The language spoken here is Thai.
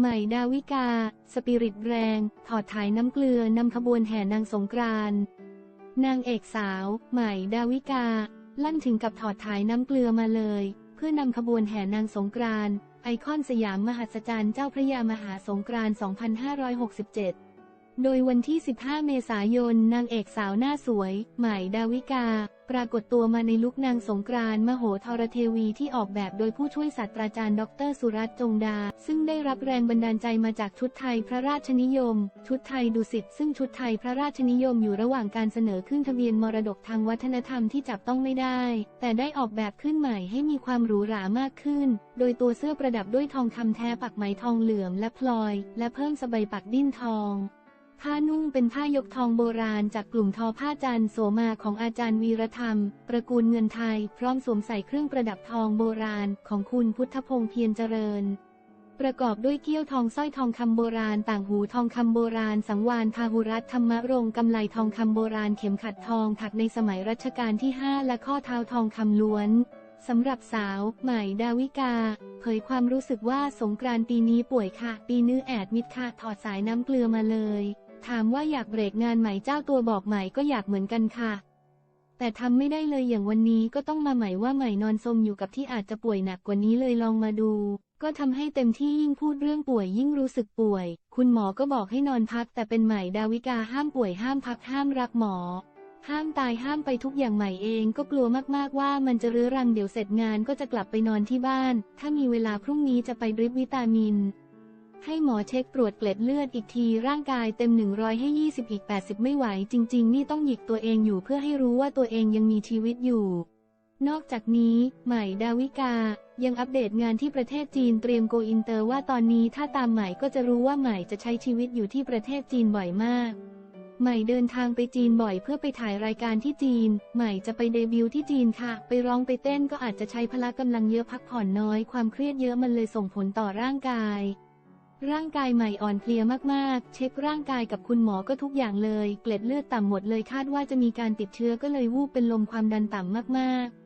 ใหม่ดาวิกา สปิริตแรง ถอดถ่ายน้ำเกลือนำขบวนแห่นางสงกรานนางเอกสาว ใหม่ดาวิกา ลั่นถึงกับถอดถ่ายน้ำเกลือมาเลย เพื่อนำขบวนแห่นางสงกรานไอคอนสยามมหัศจรรย์เจ้าพระยามหาสงกรานต์2567 โดยวันที่ 15 เมษายน นางเอกสาวหน้าสวย ใหม่ดาวิกา ปรากฏตัวมาในลุคนางสงกรานต์มโหธรเทวีที่ออกแบบโดยผู้ช่วยศาสตราจารย์ดรสุรัตจงดา ซึ่งได้รับแรงบันดาลใจมาจากชุดไทยพระราชนิยม ชุดไทยดุสิตซึ่งชุดไทยพระราชนิยมอยู่ระหว่างการเสนอขึ้นทะเบียนมรดกทางวัฒนธรรมที่จับต้องไม่ได้ แต่ได้ออกแบบขึ้นใหม่ให้มีความหรูหรามากขึ้น โดยตัวเสื้อประดับด้วยทองคำแท้ปักไหมทองเหลืองและพลอย และเพิ่มสบายปักดิ้นทอง ผ้านุ่งเป็นผ้ายกทองโบราณจากกลุ่มทอผ้าจันโสมาของอาจารย์วีรธรรมตระกูลเงินไทย พร้อมสวมใส่เครื่องประดับทองโบราณของคุณพุทธพงษ์เพียรเจริญ ประกอบด้วยเกี้ยวทองสร้อยทองคำโบราณ ต่างหูทองคำโบราณ สังวานพาหุรัตธรรมรงกำไลทองคำโบราณเข็มขัดทองถักในสมัยรัชกาลที่ 5 และข้อเท้าทองคำล้วนสำหรับสาว ใหม่ดาวิกา เผยความรู้สึกว่าสงกรานต์ปีนี้ป่วยค่ะ ปีนื้อแอดมิดค่ะ ถอดสายน้ำเกลือมาเลย ถามว่าอยากเบรกงานไหม่เจ้าตัวบอกใหม่ก็อยากเหมือนกันค่ะ แต่ทำไม่ได้เลยอย่างวันนี้ก็ต้องมาใหม่ว่าใหม่นอนสมอยู่กับที่อาจจะป่วยหนักกว่านี้เลยลองมาดู ก็ทำให้เต็มที่ยิ่งพูดเรื่องป่วยยิ่งรู้สึกป่วย คุณหมอก็บอกให้นอนพัก แต่เป็นใหม่ดาวิกาห้ามป่วยห้ามพักห้ามรักหมอ ห้ามตายห้ามไปทุกอย่างใหม่เองก็กลัวมากๆว่ามันจะเรื้อรังเดี๋ยวเสร็จงานก็จะกลับไปนอนที่บ้าน ถ้ามีเวลาพรุ่งนี้จะไปดริปวิตามิน ให้หมอเช็คตรวจเกล็ดเลือดอีกทีร่างกายเต็ม 100 ให้ 20 อีก 80 ไม่ไหว จริง ๆ นี่ต้องหยิกตัวเองอยู่เพื่อให้รู้ว่าตัวเองยังมีชีวิตอยู่ นอกจากนี้ ใหม่ดาวิกา ยังอัปเดตงานที่ประเทศจีนเตรียมโกอินเตอร์ว่าตอนนี้ถ้าตามใหม่ก็จะรู้ว่าใหม่จะใช้ชีวิตอยู่ที่ประเทศจีนบ่อยมาก ใหม่เดินทางไปจีนบ่อยเพื่อไปถ่ายรายการที่จีน ใหม่จะไปเดบิวต์ที่จีนค่ะ ไปร้องไปเต้นก็อาจจะใช้พละกำลังเยอะพักผ่อนน้อยความเครียดเยอะมันเลยส่งผลต่อร่างกาย ร่างกายใหม่อ่อนเพลียมากๆ เช็คร่างกายกับคุณหมอก็ทุกอย่างเลย เกล็ดเลือดต่ำหมดเลยคาดว่าจะมีการติดเชื้อก็เลยวูบเป็นลมความดันต่ำมากๆ